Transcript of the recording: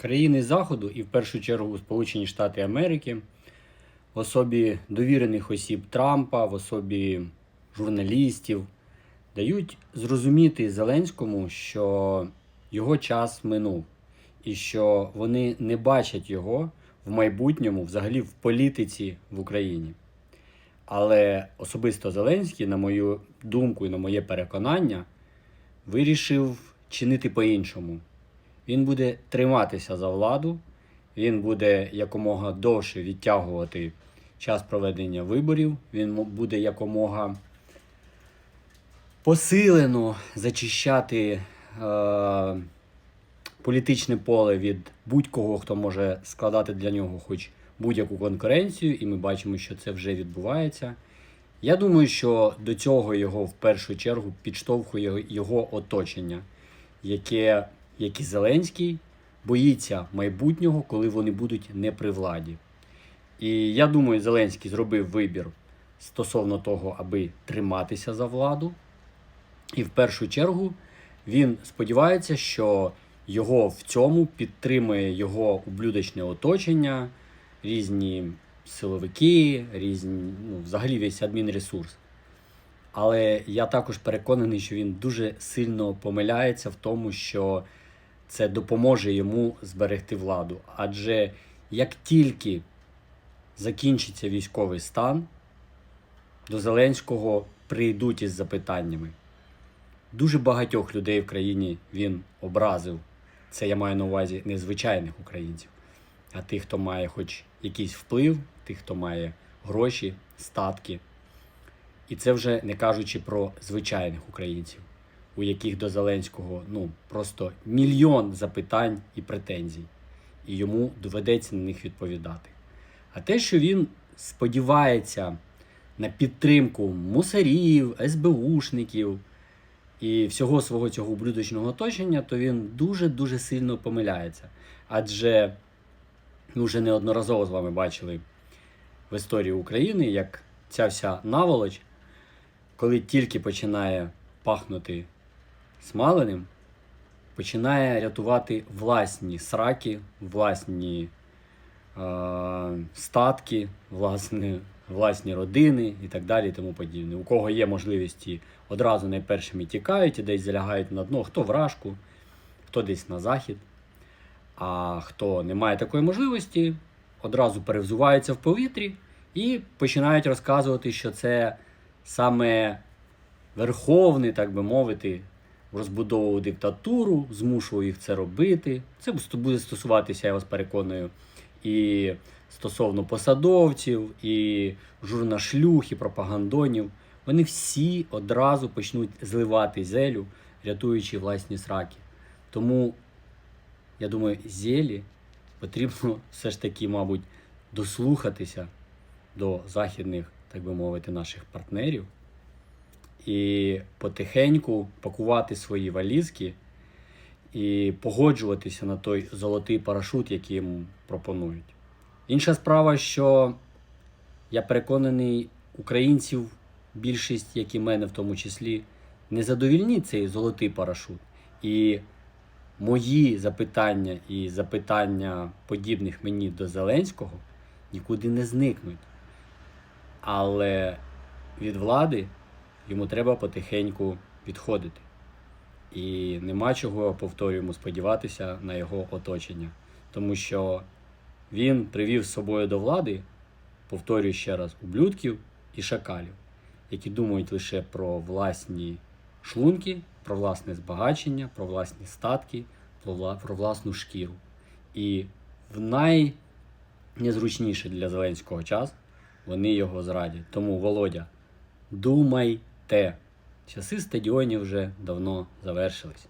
Країни Заходу і в першу чергу Сполучені Штати Америки в особі довірених осіб Трампа, в особі журналістів дають зрозуміти Зеленському, що його час минув, і що вони не бачать його в майбутньому, взагалі в політиці в Україні. Але особисто Зеленський, на мою думку і на моє переконання, вирішив чинити по-іншому. Він буде триматися за владу, він буде якомога довше відтягувати час проведення виборів, він буде якомога посилено зачищати е, політичне поле від будь-кого, хто може складати для нього хоч будь-яку конкуренцію, і ми бачимо, що це вже відбувається. Я думаю, що до цього його в першу чергу підштовхує його оточення, яке, як і Зеленський, боїться майбутнього, коли вони будуть не при владі. І я думаю, Зеленський зробив вибір стосовно того, аби триматися за владу. І в першу чергу він сподівається, що його в цьому підтримує його ублюдочне оточення, різні силовики, різні, ну, взагалі весь адмінресурс. Але я також переконаний, що він дуже сильно помиляється в тому, що це допоможе йому зберегти владу. Адже як тільки закінчиться військовий стан, до Зеленського прийдуть із запитаннями. Дуже багатьох людей в країні він образив. Це я маю на увазі не звичайних українців, а тих, хто має хоч якийсь вплив, тих, хто має гроші, статки. І це вже не кажучи про звичайних українців, у яких до Зеленського ну просто мільйон запитань і претензій, і йому доведеться на них відповідати. А те, що він сподівається на підтримку мусарів, СБУшників і всього свого цього ублюдочного оточення, то він дуже-дуже сильно помиляється. Адже ми вже неодноразово з вами бачили в історії України, як ця вся наволоч, коли тільки починає пахнути смаленим, починає рятувати власні сраки, власні е, статки, власні, власні родини і так далі. і тому подібне. У кого є можливості, одразу найпершими тікають і десь залягають на дно, хто в рашку, хто десь на захід. А хто не має такої можливості, одразу перевзуваються в повітрі і починають розказувати, що це саме верховний, так би мовити, розбудовував диктатуру, змушував їх це робити. Це буде стосуватися, я вас переконую, і стосовно посадовців, і журнашлюх, і пропагандонів. Вони всі одразу почнуть зливати зелю, рятуючи власні сраки. Тому я думаю, зелі потрібно все ж таки, мабуть, дослухатися до західних, так би мовити, наших партнерів і потихеньку пакувати свої валізки і погоджуватися на той золотий парашут, який йому пропонують. Інша справа, що я переконаний, українців, більшість, як і мене в тому числі, не задовільнить цей золотий парашут. І мої запитання і запитання подібних мені до Зеленського нікуди не зникнуть. Але від влади йому треба потихеньку відходити. І нема чого, повторюємо, сподіватися на його оточення. Тому що він привів з собою до влади, повторюю ще раз, ублюдків і шакалів, які думають лише про власні шлунки, про власне збагачення, про власні статки, про, вла- про власну шкіру. І в найнезручніший для Зеленського час вони його зрадять. Тому, Володя, думайте, часи стадіонів вже давно завершились.